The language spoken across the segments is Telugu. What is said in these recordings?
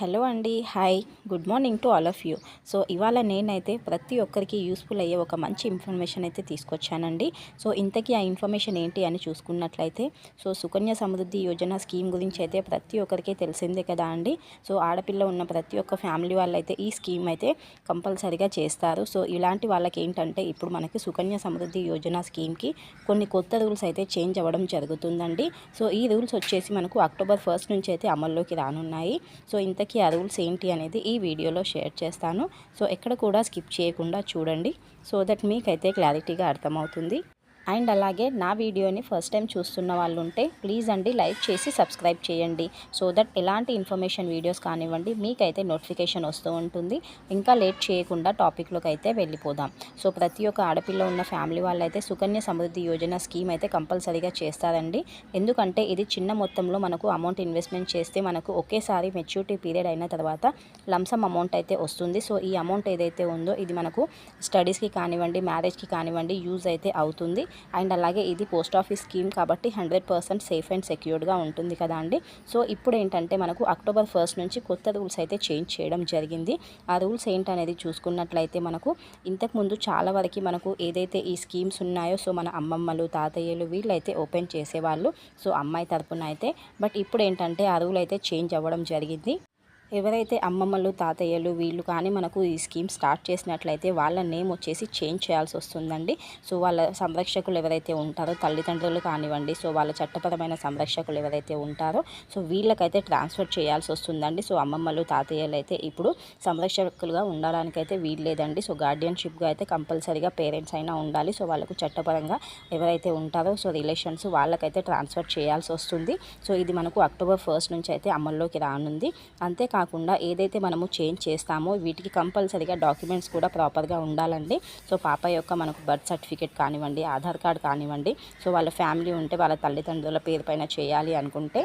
హలో అండి hi good morning to all of you. So ఇవాళ నేనైతే ప్రతి ఒక్కరికి యూస్ఫుల్ అయ్యే ఒక మంచి ఇన్ఫర్మేషన్ అయితే తీసుకొచ్చానండి. సో ఇంతకీ ఆ ఇన్ఫర్మేషన్ ఏంటి అని చూసుకున్నట్లయితే సో సుకన్య సమృద్ధి యోజన స్కీమ్ గురించి అయితే ప్రతి ఒక్కరికి తెలిసిందే కదా అండి. సో ఆడపిల్ల ఉన్న ప్రతి ఒక్క ఫ్యామిలీ వాళ్ళైతే ఈ స్కీమ్ అయితే కంపల్సరీగా చేస్తారు. సో ఇలాంటి వాళ్ళకి ఏంటంటే ఇప్పుడు మనకి సుకన్య సమృద్ధి యోజన స్కీమ్కి కొన్ని కొత్త రూల్స్ అయితే చేంజ్ అవ్వడం జరుగుతుందండి. సో ఈ రూల్స్ వచ్చేసి మనకు అక్టోబర్ ఫస్ట్ నుంచి అయితే అమల్లోకి రానున్నాయి. సో ఇంత ఇంతకీ ఆ రూల్స్ ఏంటి అనేది ఈ వీడియోలో షేర్ చేస్తాను. సో ఎక్కడ కూడా స్కిప్ చేయకుండా చూడండి. సో దట్ మీకైతే క్లారిటీగా అర్థమవుతుంది. అండ్ అలాగే నా వీడియోని ఫస్ట్ టైం చూస్తున్న వాళ్ళు ఉంటే ప్లీజ్ అండి లైక్ చేసి సబ్స్క్రైబ్ చేయండి. సో దట్ ఎలాంటి ఇన్ఫర్మేషన్ వీడియోస్ కానివ్వండి మీకైతే నోటిఫికేషన్ వస్తూ ఉంటుంది. ఇంకా లేట్ చేయకుండా టాపిక్లోకి అయితే వెళ్ళిపోదాం. సో ప్రతి ఒక్క ఆడపిల్ల ఉన్న ఫ్యామిలీ వాళ్ళైతే సుకన్య సమృద్ధి యోజన స్కీమ్ అయితే కంపల్సరీగా చేస్తారండి. ఎందుకంటే ఇది చిన్న మొత్తంలో మనకు అమౌంట్ ఇన్వెస్ట్మెంట్ చేస్తే మనకు ఒకేసారి మెచ్యూరిటీ పీరియడ్ అయిన తర్వాత లంసమ్ అమౌంట్ అయితే వస్తుంది. సో ఈ అమౌంట్ ఏదైతే ఉందో ఇది మనకు స్టడీస్కి కానివ్వండి మ్యారేజ్కి కానివ్వండి యూజ్ అయితే అవుతుంది. అండ్ అలాగే ఇది పోస్ట్ ఆఫీస్ స్కీమ్ కాబట్టి హండ్రెడ్ పర్సెంట్ సేఫ్ అండ్ సెక్యూర్డ్గా ఉంటుంది కదా అండి. సో ఇప్పుడు ఏంటంటే మనకు అక్టోబర్ ఫస్ట్ నుంచి కొత్త రూల్స్ అయితే చేంజ్ చేయడం జరిగింది. ఆ రూల్స్ ఏంటనేది చూసుకున్నట్లయితే మనకు ఇంతకుముందు చాలా వరకు మనకు ఏదైతే ఈ స్కీమ్స్ ఉన్నాయో సో మన అమ్మమ్మలు తాతయ్యలు వీళ్ళైతే ఓపెన్ చేసేవాళ్ళు. సో అమ్మాయి తరపున అయితే. బట్ ఇప్పుడు ఏంటంటే ఆ రూల్ అయితే చేంజ్ అవ్వడం జరిగింది. ఎవరైతే అమ్మమ్మలు తాతయ్యలు వీళ్ళు కానీ మనకు ఈ స్కీమ్ స్టార్ట్ చేసినట్లయితే వాళ్ళ నేమ్ వచ్చేసి చేంజ్ చేయాల్సి వస్తుందండి. సో వాళ్ళ సంరక్షకులు ఎవరైతే ఉంటారో తల్లిదండ్రులు కానివ్వండి సో వాళ్ళ చట్టపరమైన సంరక్షకులు ఎవరైతే ఉంటారో సో వీళ్ళకైతే ట్రాన్స్ఫర్ చేయాల్సి వస్తుందండి. సో అమ్మమ్మలు తాతయ్యలు అయితే ఇప్పుడు సంరక్షకులుగా ఉండడానికైతే వీల్లేదండి సో గార్డియన్షిప్గా అయితే కంపల్సరీగా పేరెంట్స్ అయినా ఉండాలి. సో వాళ్ళకు చట్టపరంగా ఎవరైతే ఉంటారో సో రిలేషన్స్ వాళ్ళకైతే ట్రాన్స్ఫర్ చేయాల్సి వస్తుంది. సో ఇది మనకు అక్టోబర్ ఫస్ట్ నుంచి అయితే అమల్లోకి రానుంది. అంతేకాదు కాకుండా ఏదైతే మనము చేంజ్ చేస్తామో వీటికి కంపల్సరీగా డాక్యుమెంట్స్ కూడా ప్రాపర్గా ఉండాలండి. సో పాప యొక్క మనకు బర్త్ సర్టిఫికేట్ కానివ్వండి ఆధార్ కార్డ్ కానివ్వండి సో వాళ్ళ ఫ్యామిలీ ఉంటే వాళ్ళ తల్లిదండ్రుల పేరు పైన చేయాలి అనుకుంటే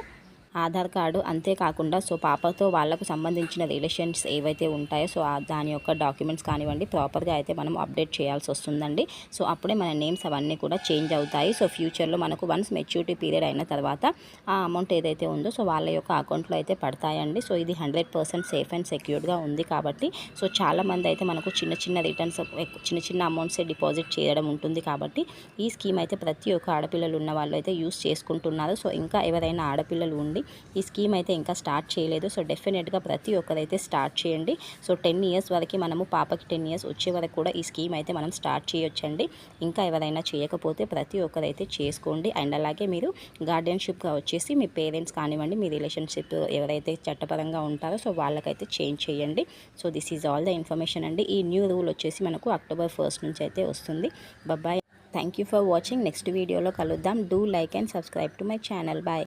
ఆధార్ కార్డు అంతేకాకుండా సో పాపతో వాళ్ళకు సంబంధించిన రిలేషన్స్ ఏవైతే ఉంటాయో సో దాని యొక్క డాక్యుమెంట్స్ కానివ్వండి ప్రాపర్గా అయితే మనం అప్డేట్ చేయాల్సి వస్తుందండి. సో అప్పుడే మన నేమ్స్ అవన్నీ కూడా చేంజ్ అవుతాయి. సో ఫ్యూచర్లో మనకు వన్స్ మెచ్యూరిటీ పీరియడ్ అయిన తర్వాత ఆ అమౌంట్ ఏదైతే ఉందో సో వాళ్ళ యొక్క అకౌంట్లో అయితే పడతాయండి. సో ఇది హండ్రెడ్ పర్సెంట్ సేఫ్ అండ్ సెక్యూర్డ్గా ఉంది కాబట్టి సో చాలామంది అయితే మనకు చిన్న చిన్న రిటర్న్స్ చిన్న చిన్న అమౌంట్సే డిపాజిట్ చేయడం ఉంటుంది కాబట్టి ఈ స్కీమ్ అయితే ప్రతి ఒక్క ఆడపిల్లలు ఉన్న వాళ్ళు అయితే యూస్ చేసుకుంటున్నారు. సో ఇంకా ఎవరైనా ఆడపిల్లలు ఉండి ఈ స్కీమ్ అయితే ఇంకా స్టార్ట్ చేయలేదు. సో డెఫినెట్గా ప్రతి ఒక్కరైతే స్టార్ట్ చేయండి. సో టెన్ ఇయర్స్ వరకు మనము పాపకి టెన్ ఇయర్స్ వచ్చే వరకు కూడా ఈ స్కీమ్ అయితే మనం స్టార్ట్ చేయొచ్చండి. ఇంకా ఎవరైనా చేయకపోతే ప్రతి ఒక్కరైతే చేసుకోండి. అండ్ అలాగే మీరు గార్డియన్షిప్గా వచ్చేసి మీ పేరెంట్స్ కానివ్వండి మీ రిలేషన్షిప్ ఎవరైతే చట్టపరంగా ఉంటారో సో వాళ్ళకైతే చేంజ్ చేయండి. So this is all the information అండి. ఈ న్యూ రూల్ వచ్చేసి మనకు అక్టోబర్ ఫస్ట్ నుంచి అయితే వస్తుంది. Bye thank you for watching. Next వీడియోలో కలుద్దాం. Do like and subscribe to my channel. Bye